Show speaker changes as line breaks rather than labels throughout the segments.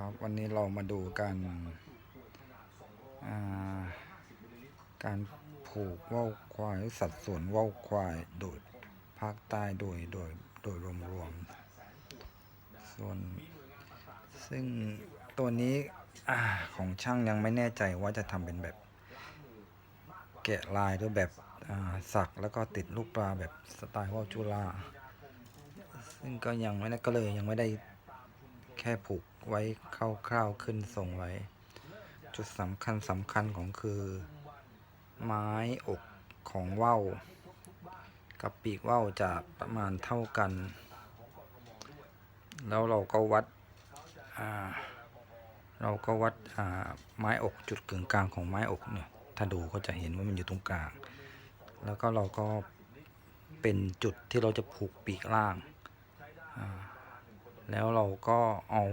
ครับ วันนี้เรามาดูกันการผูกว่าวควายสัดส่วนว่าวควายโดยภาคใต้โดยโดยโดยรวมๆส่วน ซึ่งตัวนี้อของช่างยังไม่แน่ใจว่าจะทำเป็นแบบแกะลายหรือแบบสักแล้วก็ติดลูกปลาแบบสไตล์ว่าวจุฬาซึ่งก็ยังไม่ได้ก็เลยยังไม่ได้แค่ผูก ไว้คร่าวๆขึ้นทรงไว้ จุดสำคัญสำคัญของคือ ไม้อกของว่าวกับปีกว่าวจะประมาณเท่ากัน แล้วเราก็วัดเราก็วัดไม้อกจุดกึ่งกลางของไม้อกเนี่ยถ้าดูก็จะเห็นว่ามันอยู่ตรงกลาง แล้วก็เราก็เป็นจุดที่เราจะผูกปีกล่าง แล้วเราก็เอา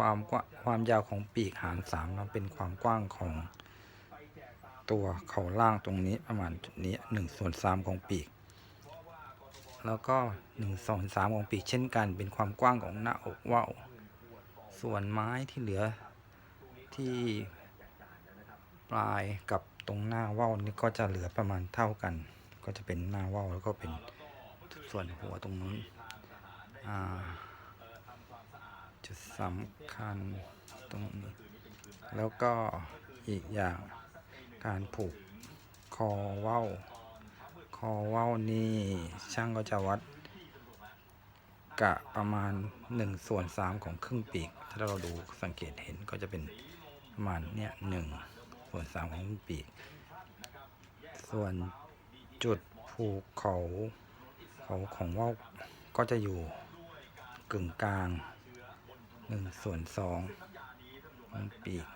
ความความยาวของปีกหารสามเนาเป็นความกว้างของตัวเขาล่างตรงนี้ประมาณจุดนี้หนึ่งส่วนสามของปีก แล้วก็หนึ่งส่วนสามของปีกเช่นกัน เป็นความกว้างของหน้าอกว่าวส่วนไม้ที่เหลือที่ปลายกับตรงหน้าว่าวนี่ก็จะเหลือประมาณเท่ากัน ก็จะเป็นหน้าว่าวแล้วก็เป็นส่วนหัวตรงนู้นอ่า จุดสำคัญตรงนี้ แล้วก็อีกอย่างการผูกคอเว้าคอเว้านี่ช่างก็จะวัดกะประมาณ1ส่วน3ของครึ่งปีก ถ้าเราดูสังเกตเห็นก็จะเป็นประมาณเนี่ยหนึ่งส่วน3ของครึ่งปีก ส่วนจุดผูกเขาเขาของว่าวก็จะอยู่กึ่งกลาง หนึ่งส่วนสองของปีก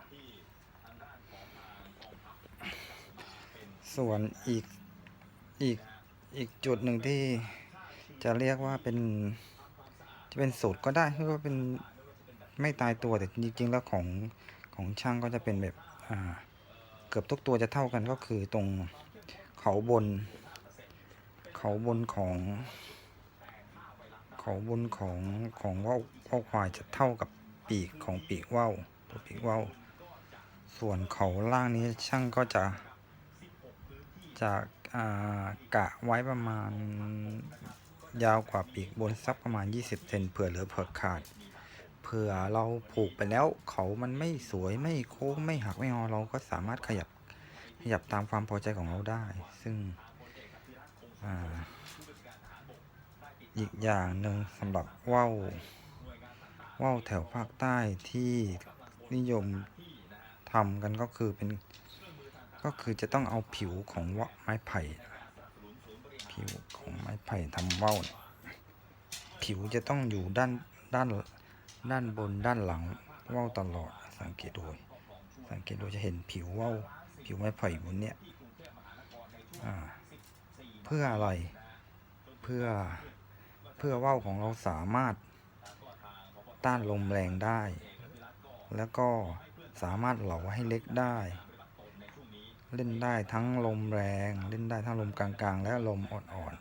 ส่วนอีกอีกอีกจุดหนึ่งที่จะเรียกว่าเป็นจะเป็นสูตรก็ได้คือว่าเป็นไม่ตายตัวแต่จริงๆแล้วของของช่างก็จะเป็นแบบอ่าเกือบทุกตัวจะเท่ากันก็คือตรงเขาบน เขาบนของ เขาบนของของว่าวว่าวควายจะเท่ากับปีกของปีกว่าวตัวปีกว่าวส่วนเขาล่างนี้ช่างก็จะจะกะไว้ประมาณยาวกว่าปีกบนสักประมาณ 20เซนเผื่อเหลือเผื่อขาด เผื่อเราผูกไปแล้วเขามันไม่สวยไม่โค้งไม่หักไม่งอเราก็สามารถขยับขยับตามความพอใจของเราได้ ซึ่งอ่า อีกอย่างหนึ่งสำหรับว่าวว่าวแถวภาคใต้ที่นิยมทำกันก็คือเป็นก็คือจะต้องเอาผิวของวไม้ไผ่ ผิวของไม้ไผ่ทำว่าวผิวจะต้องอยู่ด้านด้านด้านบนด้านหลังว่าวตลอดสังเกตดูสังเกตดูจะเห็นผิวว่าวผิวไม้ไผ่บนเนี้ยเพื่ออะไร เพื่อ พื่อว่าวของเราสามารถต้านลมแรงได้ แล้วก็สามารถเหลาให้เล็กได้ เล่นได้ทั้งลมแรง เล่นได้ทั้งลมกลางๆ และลมอ่อน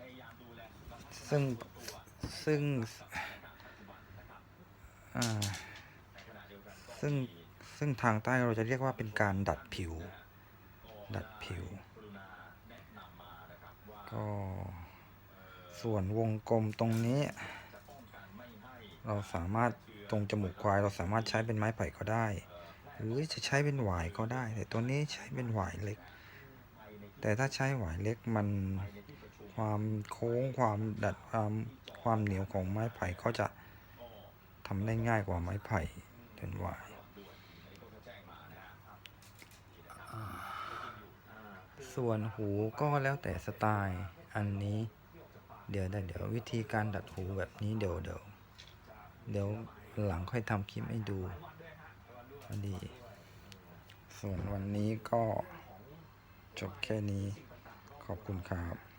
ๆ ซึ่งซึ่งซึ่งซึ่งทางใต้เราจะเรียกว่าเป็นการดัดผิว ดัดผิว ก็ ส่วนวงกลมตรงนี้ เราสามารถตรงจมูกควาย เราสามารถใช้เป็นไม้ไผ่ก็ได้ หรือจะใช้เป็นหวายก็ได้ แต่ตัวนี้ใช้เป็นหวายเล็ก แต่ถ้าใช้หวายเล็กมันความโค้งความดัดความความเหนียวของไม้ไผ่ก็จะทำได้ง่ายกว่าไม้ไผ่เป็นหวายส่วนหูก็แล้วแต่สไตล์อันนี้ เดี๋ยวได้เดี๋ยววิธีการดัดหูแบบนี้เดี๋ยวเดี๋ยวเดี๋ยวหลังค่อยทำคลิปให้ดูพอดีส่วนวันนี้ก็จบแค่นี้ขอบคุณครับ